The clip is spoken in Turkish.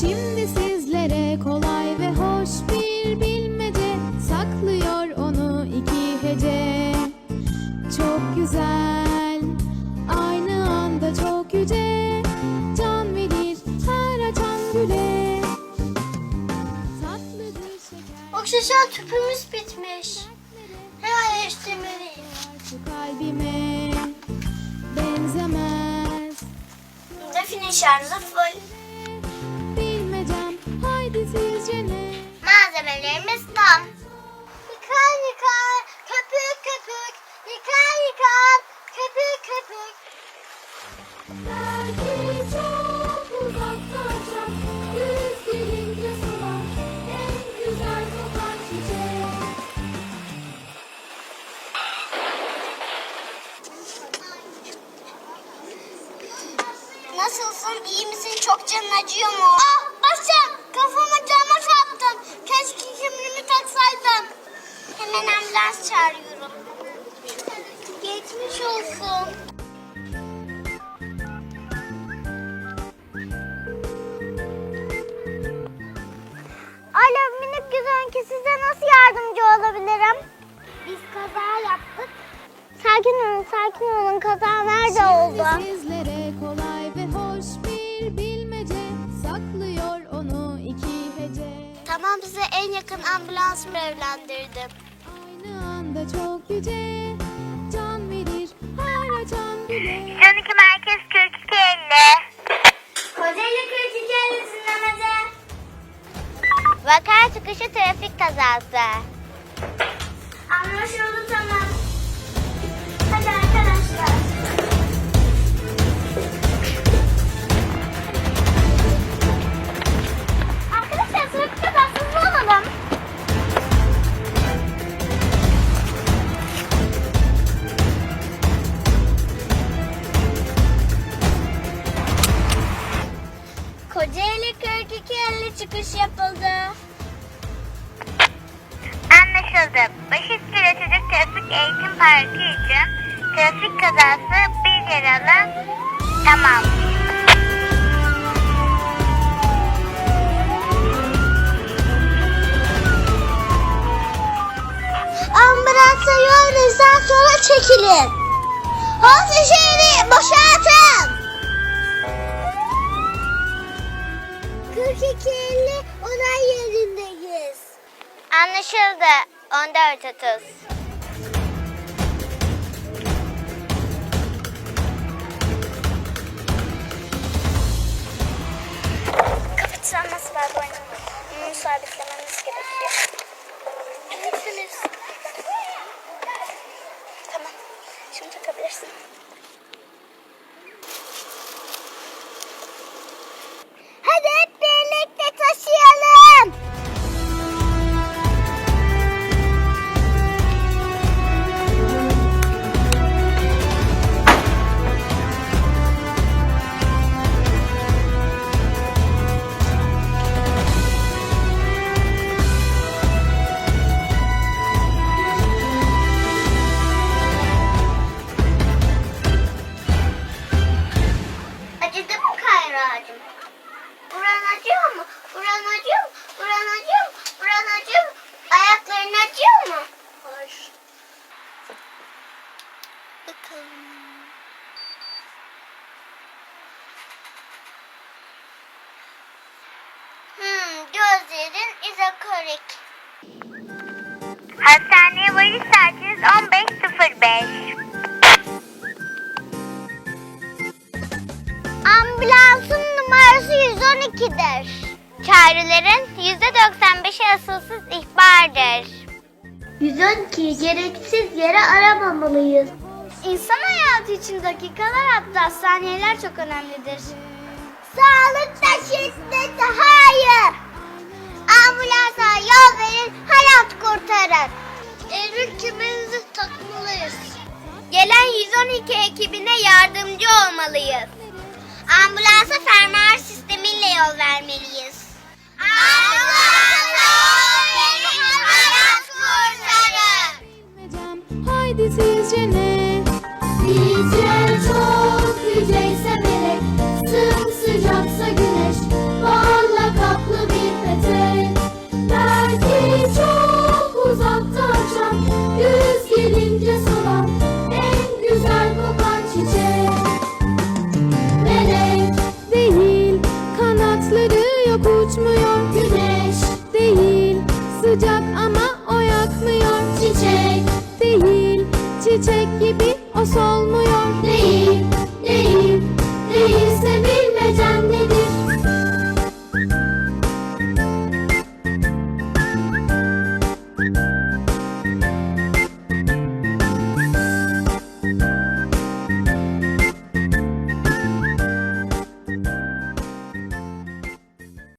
Şimdi sizlere kolay ve hoş bir bilmece saklıyor onu iki hece. Çok güzel, aynı anda çok yüce. Can verir her açan güle. Tatlıdır şeker. Oksijen tüpümüz bitmiş. Hemen değiştirmeliyiz. Şu kalbime benzemez. Define şarjı full. Bilmecem haydi sizce ne? Malzemelerimiz tam. Yıkan yıkan, köpük köpük. Yıkan yıkan, köpük köpük. Nasılsın, iyi misin? Çok canın acıyor mu? Ah başım, kafama cama çarptım. Keşke kimliğimi taksaydım. Hemen ambulans çağırıyorum. Geçmiş olsun. Alo minik güzelki size nasıl yardımcı olabilirim? Biz kaza yaptık. Sakin olun, sakin olun. Kaza Size en yakın ambulans evlendirdim. Aynı anda çok yüce can verir her açan güle. 12 merkez 42 Kocaeli kritik sinemaze. Vaka çıkışı trafik kazası. Anlaşıldı tamam. Hadi 4250 çıkış yapıldı. Anlaşıldı. Başüstüre Çocuk Trafik Eğitim Parkı için trafik kazası bir yaralı. Tamam. Ambulansa yol verirsen sonra çekilin. Hasta şehri boşaltın. 4250 olay yerindeyiz. Anlaşıldı. 14.30. Kapatılan bu oyunu? Bunu sabitlememiz gerekiyor. Tamam. Şimdi takabilirsin. Kayra'cığım? Buran acıyor mu? Buran acıyor mu? Buran acıyor mu? Buran acıyor mu? Ayakların acıyor mu? Hayır. Bakalım. Hmm, gözlerin izokorik. Hastaneye varış saatiniz 15.05. %12'dir. Çağrıların %95'i asılsız ihbardır. 112'yi gereksiz yere aramamalıyız. İnsan hayatı için dakikalar hatta saniyeler çok önemlidir. Sağlıkta şiddete hayır. Ambulansa yol verin, hayat kurtarın. Evlilik kemerimizi takmalıyız. Gelen 112 ekibine yardımcı olmalıyız. Ambulansa fermuar sistemiyle yol vermeliyiz. Ambulans o benim hayat kurtarır. Haydi